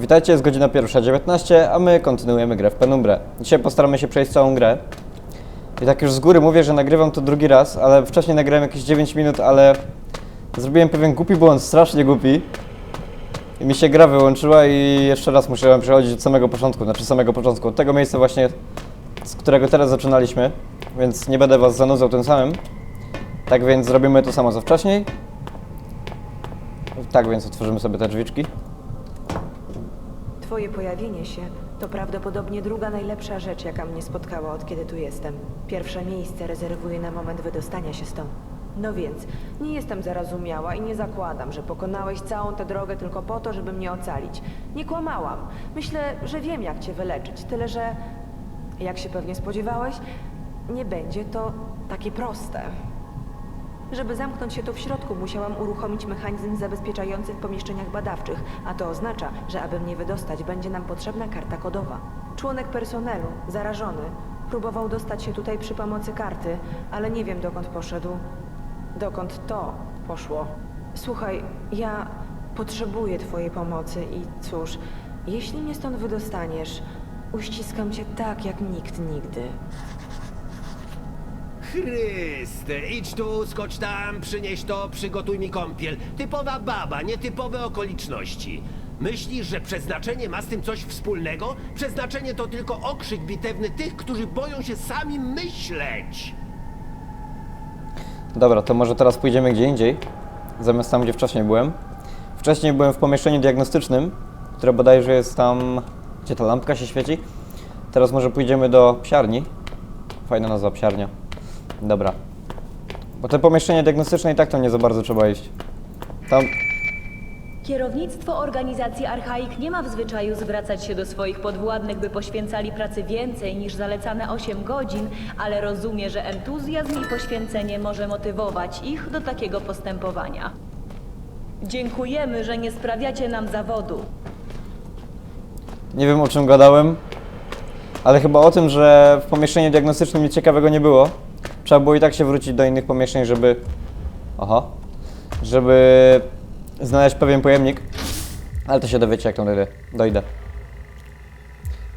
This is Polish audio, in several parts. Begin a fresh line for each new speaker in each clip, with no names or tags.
Witajcie, jest godzina 1.19, a my kontynuujemy grę w Penumbrę. Dzisiaj postaramy się przejść całą grę. I tak już z góry mówię, że nagrywam to drugi raz, ale wcześniej nagrałem jakieś 9 minut, ale zrobiłem pewien głupi błąd, strasznie głupi. I mi się gra wyłączyła i jeszcze raz musiałem przechodzić od samego początku, znaczy samego początku, od tego miejsca właśnie, z którego teraz zaczynaliśmy, więc nie będę was zanudzał tym samym. Tak więc zrobimy to samo co wcześniej. Tak więc otworzymy sobie te drzwiczki.
Twoje pojawienie się to prawdopodobnie druga najlepsza rzecz, jaka mnie spotkała od kiedy tu jestem. Pierwsze miejsce rezerwuję na moment wydostania się stąd. No więc, nie jestem zarozumiała i nie zakładam, że pokonałeś całą tę drogę tylko po to, żeby mnie ocalić. Nie kłamałam. Myślę, że wiem, jak cię wyleczyć, tyle że, jak się pewnie spodziewałeś, nie będzie to takie proste. Żeby zamknąć się tu w środku, musiałam uruchomić mechanizm zabezpieczający w pomieszczeniach badawczych, a to oznacza, że aby mnie wydostać, będzie nam potrzebna karta kodowa. Członek personelu, zarażony, próbował dostać się tutaj przy pomocy karty, ale nie wiem dokąd poszedł. Dokąd to poszło. Słuchaj, ja potrzebuję Twojej pomocy i cóż, jeśli mnie stąd wydostaniesz, uściskam Cię tak jak nikt nigdy.
Chryste, idź tu, skocz tam, przynieś to, przygotuj mi kąpiel. Typowa baba, nietypowe okoliczności. Myślisz, że przeznaczenie ma z tym coś wspólnego? Przeznaczenie to tylko okrzyk bitewny tych, którzy boją się sami myśleć.
Dobra, to może teraz pójdziemy gdzie indziej, zamiast tam, gdzie wcześniej byłem. Wcześniej byłem w pomieszczeniu diagnostycznym, które bodajże jest tam, gdzie ta lampka się świeci. Teraz może pójdziemy do psiarni. Fajna nazwa, psiarnia. Dobra. Bo te pomieszczenie diagnostyczne i tak tam nie za bardzo trzeba iść. Tam,
Kierownictwo organizacji Archaik nie ma w zwyczaju zwracać się do swoich podwładnych, by poświęcali pracy więcej niż zalecane 8 godzin, ale rozumie, że entuzjazm i poświęcenie może motywować ich do takiego postępowania. Dziękujemy, że nie sprawiacie nam zawodu.
nie wiem o czym gadałem, ale chyba o tym, że w pomieszczeniu diagnostycznym nic ciekawego nie było. Trzeba było i tak się wrócić do innych pomieszczeń, żeby... Aha. Żeby znaleźć pewien pojemnik. Ale to się dowiecie, jak tam dojdę. dojdę.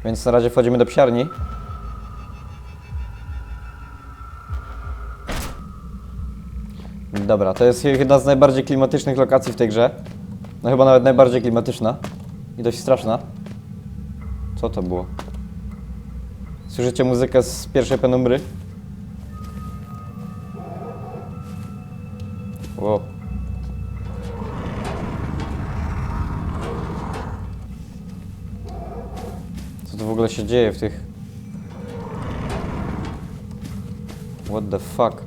Więc na razie wchodzimy do psiarni. Dobra, to jest jedna z najbardziej klimatycznych lokacji w tej grze. No chyba nawet najbardziej klimatyczna. I dość straszna. Co to było? Słyszycie muzykę z pierwszej penumbry? Wow. Co tu w ogóle się dzieje w tych... What the fuck?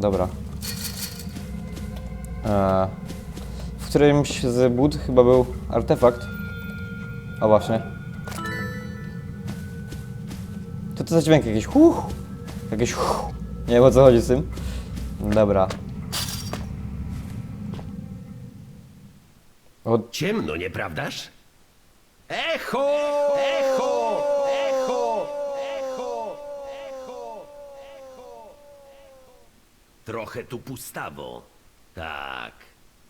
Dobra. Eee, w którymś z bud chyba był artefakt. A właśnie. To co za dźwięk jakiś huch? Jakieś. Nie wiem o co chodzi z tym. Dobra.
Ciemno, nieprawdaż? Echo! Echo! Echo! Echo! Echo! Echo! Trochę tu pustawo. Tak.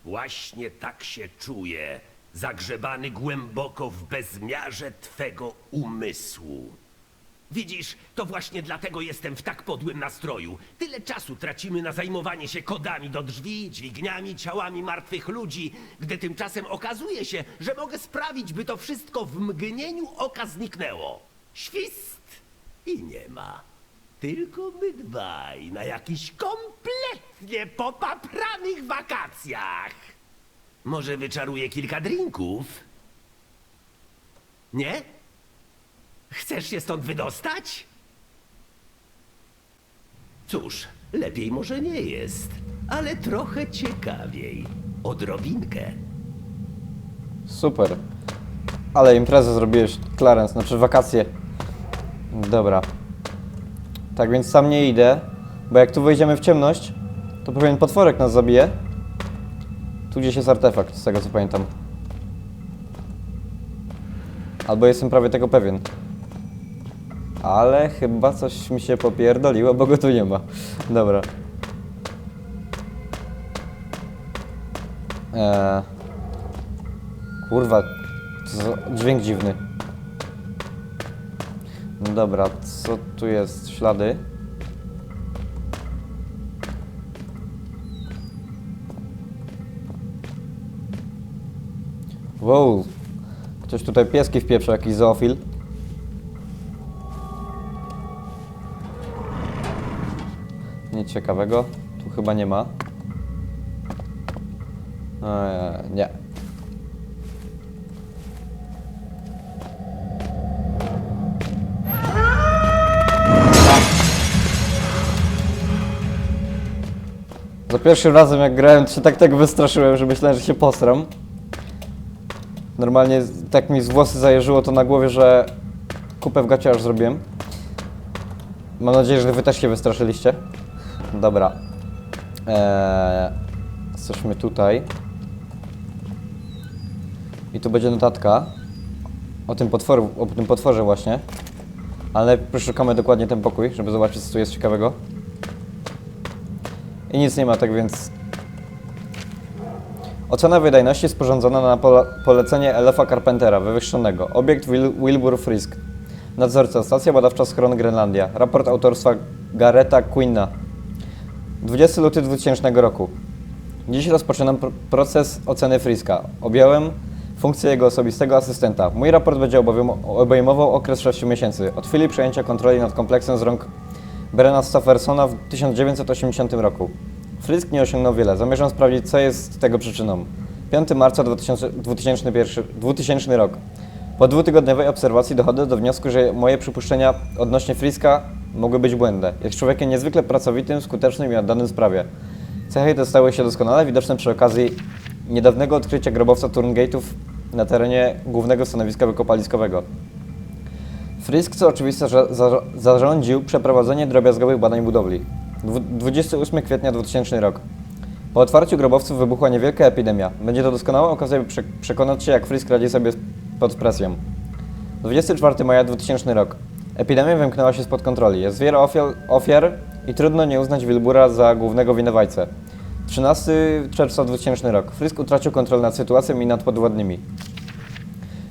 Właśnie tak się czuję. Zagrzebany głęboko w bezmiarze twego umysłu. Widzisz, to właśnie dlatego jestem w tak podłym nastroju. Tyle czasu tracimy na zajmowanie się kodami do drzwi, dźwigniami, ciałami martwych ludzi, gdy tymczasem okazuje się, że mogę sprawić, by to wszystko w mgnieniu oka zniknęło. Świst i nie ma. Tylko my dwaj na jakichś kompletnie popapranych wakacjach. Może wyczaruję kilka drinków? Nie? Chcesz się stąd wydostać? Cóż, lepiej może nie jest, ale trochę ciekawiej. Odrobinkę.
super. Ale imprezę zrobiłeś, Clarence, znaczy wakacje. Dobra. Tak więc sam nie idę, bo jak tu wejdziemy w ciemność, to pewien potworek nas zabije. Tu gdzieś jest artefakt, z tego co pamiętam. Albo jestem prawie tego pewien. Ale chyba coś mi się popierdoliło, bo go tu nie ma. Dobra. Eee. Kurwa, za dźwięk dziwny. No dobra, co tu jest? Ślady. Wow. Ktoś tutaj pieski wpieprzył, jakiś zoofil. Ciekawego. Tu chyba nie ma. Eee, nie. Za pierwszym razem jak grałem się tak tak wystraszyłem, że myślałem, że się postram. Normalnie tak mi z włosy zajeżyło to na głowie, że kupę w gacie aż zrobiłem. Mam nadzieję, że wy też się wystraszyliście. Dobra. Eee, jesteśmy tutaj. I tu będzie notatka o tym, potwor, o tym potworze właśnie. Ale przeszukamy dokładnie ten pokój, żeby zobaczyć, co tu jest ciekawego. I nic nie ma, tak więc... Ocena wydajności sporządzona na pole polecenie Elefa Carpentera, wywyższonego. Obiekt Wil Wilbur Frisk. Nadzorca, stacja badawcza Schron Grenlandia. Raport autorstwa Gareta Quinna. 20 luty 2000 roku. Dziś rozpoczynam pr proces oceny Friska. Objąłem funkcję jego osobistego asystenta. Mój raport będzie obejmował okres 6 miesięcy, od chwili przejęcia kontroli nad kompleksem z rąk Brena Staffersona w 1980 roku. Frisk nie osiągnął wiele. Zamierzam sprawdzić, co jest tego przyczyną. 5 marca 2000, 2001, 2000 rok. Po dwutygodniowej obserwacji dochodzę do wniosku, że moje przypuszczenia odnośnie Friska mogły być błędne. Jest człowiekiem niezwykle pracowitym, skutecznym i oddanym sprawie. Cechy te stały się doskonale widoczne przy okazji niedawnego odkrycia grobowca Turngate'ów na terenie głównego stanowiska wykopaliskowego. Frisk, co oczywiste, że za- zarządził przeprowadzenie drobiazgowych badań budowli. Dwu- 28 kwietnia 2000 rok. Po otwarciu grobowców wybuchła niewielka epidemia. Będzie to doskonała okazja, by prze- przekonać się, jak Frisk radzi sobie pod presją. 24 maja 2000 rok. Epidemia wymknęła się spod kontroli. Jest wiele ofiar, ofiar i trudno nie uznać Wilbura za głównego winowajcę. 13 czerwca 2000 rok. Frisk utracił kontrolę nad sytuacją i nad podwładnymi.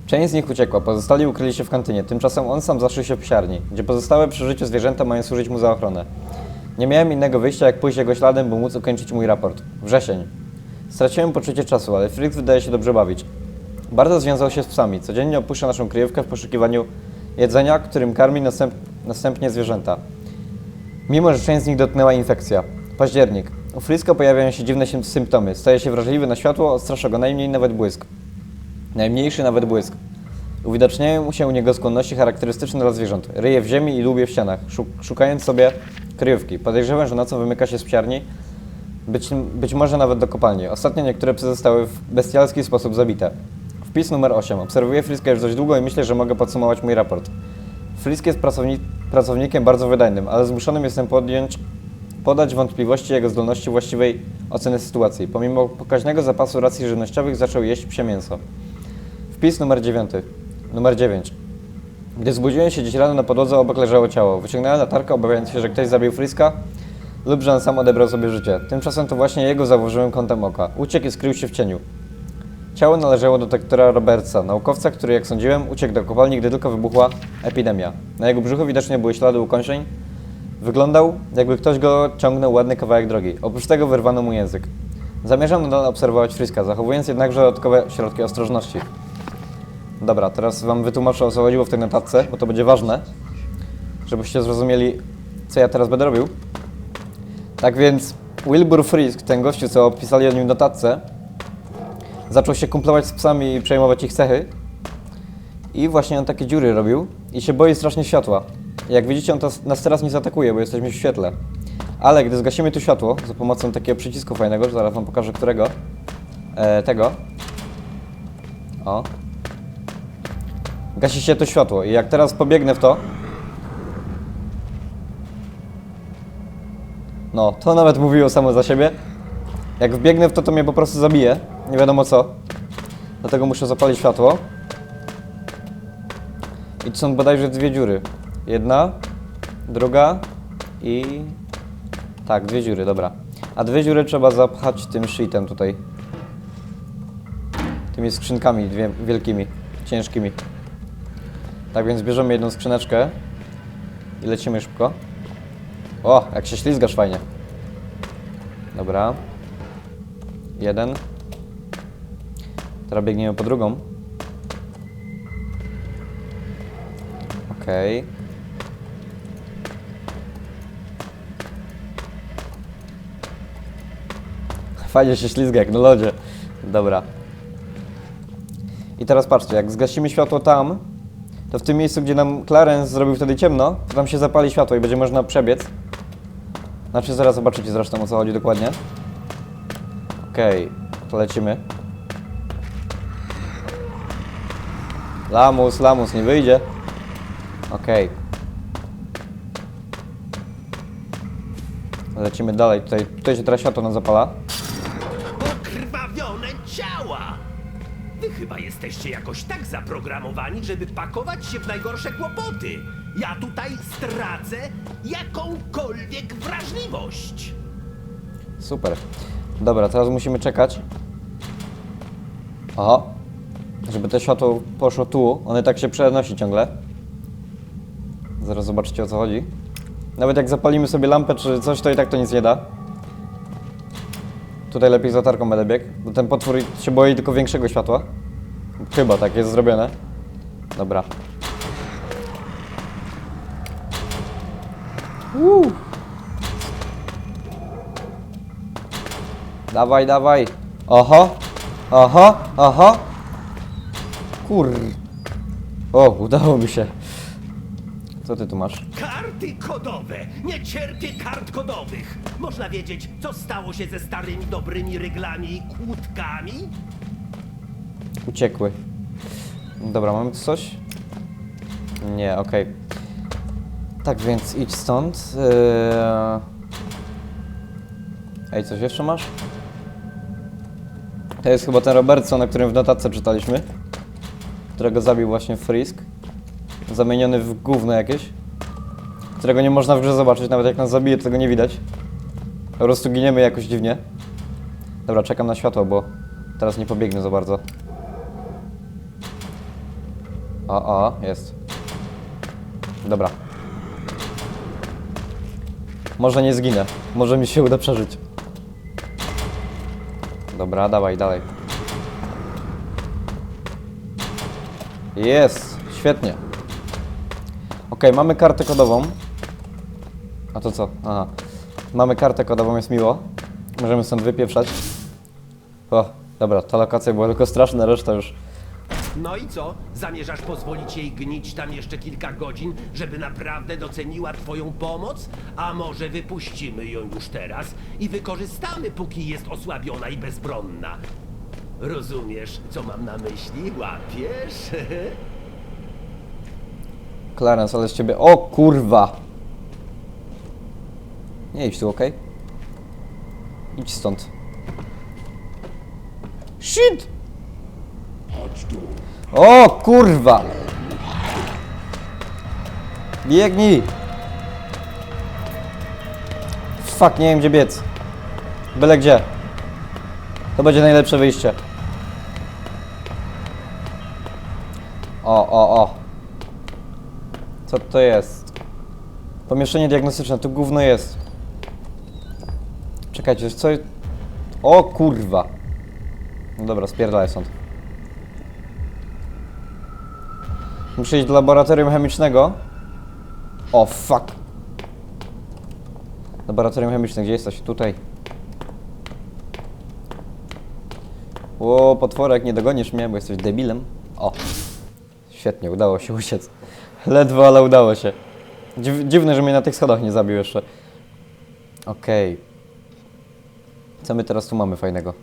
Część z nich uciekła, pozostali ukryli się w kantynie. Tymczasem on sam zaszył się w psiarni, gdzie pozostałe przy życiu zwierzęta mają służyć mu za ochronę. Nie miałem innego wyjścia, jak pójść jego śladem, by móc ukończyć mój raport. Wrzesień. Straciłem poczucie czasu, ale Frick wydaje się dobrze bawić. Bardzo związał się z psami. Codziennie opuszcza naszą kryjówkę w poszukiwaniu jedzenia, którym karmi następ, następnie zwierzęta. Mimo, że część z nich dotknęła infekcja. Październik. U Friska pojawiają się dziwne sym- symptomy. Staje się wrażliwy na światło, odstrasza go najmniej nawet błysk. Najmniejszy nawet błysk. Uwidaczniają się u niego skłonności charakterystyczne dla zwierząt. Ryje w ziemi i lubie w ścianach, szuk szukając sobie kryjówki. Podejrzewam, że nocą wymyka się z psiarni, być, być może nawet do kopalni. Ostatnio niektóre psy zostały w bestialski sposób zabite. Wpis numer 8. Obserwuję Friska już dość długo i myślę, że mogę podsumować mój raport. Frisk jest pracowni pracownikiem bardzo wydajnym, ale zmuszonym jestem podjąć, podać wątpliwości jego zdolności właściwej oceny sytuacji. Pomimo pokaźnego zapasu racji żywnościowych zaczął jeść psie mięso. Wpis numer 9. Numer 9. Gdy zbudziłem się dziś rano na podłodze, obok leżało ciało. Wyciągnąłem latarkę, obawiając się, że ktoś zabił Friska lub że on sam odebrał sobie życie. Tymczasem to właśnie jego założyłem kątem oka. Uciekł i skrył się w cieniu. Ciało należało do doktora Robertsa, naukowca, który, jak sądziłem, uciekł do kopalni, gdy tylko wybuchła epidemia. Na jego brzuchu widocznie były ślady ukąszeń. Wyglądał, jakby ktoś go ciągnął ładny kawałek drogi. Oprócz tego wyrwano mu język. Zamierzam nadal obserwować Friska, zachowując jednakże dodatkowe środki ostrożności. Dobra, teraz Wam wytłumaczę o co chodziło w tej notatce, bo to będzie ważne, żebyście zrozumieli, co ja teraz będę robił. Tak więc Wilbur Frisk, ten gościu, co opisali o nim w notatce, zaczął się kumplować z psami i przejmować ich cechy. I właśnie on takie dziury robił i się boi strasznie światła. Jak widzicie, on nas teraz nie zaatakuje, bo jesteśmy w świetle. Ale gdy zgasimy tu światło, za pomocą takiego przycisku fajnego, zaraz Wam pokażę którego, e, tego, o, Gasi się to światło i jak teraz pobiegnę w to... No, to nawet mówiło samo za siebie. Jak wbiegnę w to, to mnie po prostu zabije. Nie wiadomo co. Dlatego muszę zapalić światło. I tu są bodajże dwie dziury. Jedna, druga i... Tak, dwie dziury, dobra. A dwie dziury trzeba zapchać tym shitem tutaj. Tymi skrzynkami dwie, wielkimi. ciężkimi. Tak więc bierzemy jedną skrzyneczkę i lecimy szybko. O, jak się ślizgasz fajnie. Dobra. Jeden. Teraz biegniemy po drugą. Okej. Fajnie się ślizga jak na lodzie. Dobra. I teraz patrzcie, jak zgasimy światło tam, to w tym miejscu, gdzie nam Clarence zrobił wtedy ciemno, to tam się zapali światło i będzie można przebiec. Znaczy zaraz zobaczycie zresztą o co chodzi dokładnie. Okej, to lecimy. Lamus, lamus, nie wyjdzie. Okej. Lecimy dalej, tutaj, tutaj się teraz światło nam zapala.
Pokrwawione ciała! Wy chyba jesteście jakoś tak zaprogramowani, żeby pakować się w najgorsze kłopoty. Ja tutaj stracę jakąkolwiek wrażliwość.
Super. Dobra, teraz musimy czekać. Oho. Żeby to światło poszło tu. One tak się przenosi ciągle. Zaraz zobaczycie o co chodzi. Nawet jak zapalimy sobie lampę czy coś, to i tak to nic nie da. Tutaj lepiej z latarką będę biegł, bo ten potwór się boi tylko większego światła. Chyba tak jest zrobione. Dobra. Uuu. Dawaj, dawaj. Oho, oho, oho. Kur... O, udało mi się. Co ty tu masz?
Karty kodowe! Nie cierpię kart kodowych! Można wiedzieć, co stało się ze starymi dobrymi ryglami i kłódkami?
Uciekły. Dobra, mamy tu coś? Nie, okej. Tak więc idź stąd. Eee... Ej, coś jeszcze masz? To jest chyba ten Robertson, o którym w notatce czytaliśmy. Którego zabił właśnie Frisk. Zamieniony w gówno jakieś. Którego nie można w grze zobaczyć, nawet jak nas zabije, tego nie widać. Po prostu giniemy jakoś dziwnie. Dobra, czekam na światło, bo teraz nie pobiegnę za bardzo. O, o, jest. Dobra. Może nie zginę. Może mi się uda przeżyć. Dobra, dawaj, dalej. Jest, świetnie. Ok, mamy kartę kodową. A to co? Aha. Mamy kartę kodową, jest miło. Możemy stąd wypieprzać. O, dobra, ta lokacja była tylko straszna, reszta już
No i co? Zamierzasz pozwolić jej gnić tam jeszcze kilka godzin, żeby naprawdę doceniła twoją pomoc? A może wypuścimy ją już teraz i wykorzystamy, póki jest osłabiona i bezbronna? Rozumiesz, co mam na myśli? Łapiesz?
Clarence, ale z ciebie. O kurwa! Nie idź tu, okej? Idź stąd. Shit! O kurwa! Biegnij! Fuck, nie wiem gdzie biec. Byle gdzie. To będzie najlepsze wyjście. O, o, o. Co to jest? Pomieszczenie diagnostyczne, tu gówno jest. Czekajcie, co... O kurwa. No dobra, spierdalaj stąd. Muszę iść do laboratorium chemicznego. O fuck. Laboratorium chemiczne, gdzie jesteś? Tutaj. O, potworek, nie dogonisz mnie, bo jesteś debilem. O. Świetnie, udało się uciec. Ledwo, ale udało się. Dziw, dziwne, że mnie na tych schodach nie zabił jeszcze. Okej. Co my teraz tu mamy fajnego?